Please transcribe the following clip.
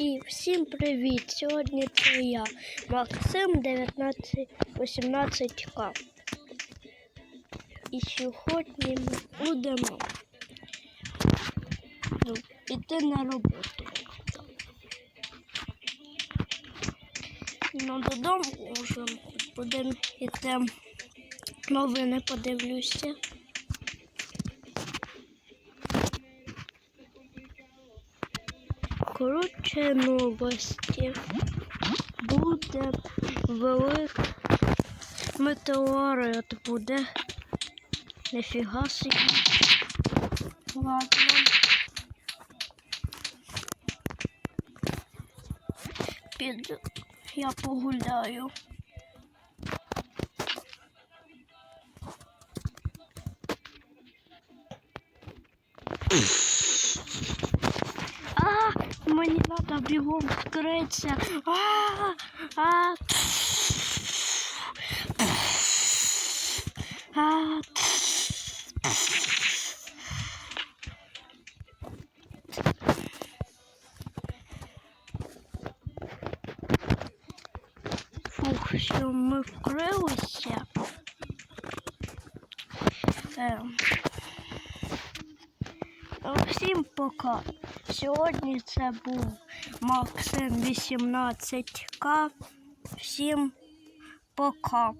І всім привіт! Сьогодні це я, Максим 1918К. І сьогодні ми будемо йти на роботу. Ну, додому вже будемо йти. Новини подивлюся. Коротше, новості. Буде великий метеорит буде. Нифіга собі. Ладно. Піду. Я погуляю. А, мені треба бігом вкритися. А, а, а, Фух, що ми вкрилися. Ем. Всім пока. Сьогодні це був Максим 18К. Всім пока.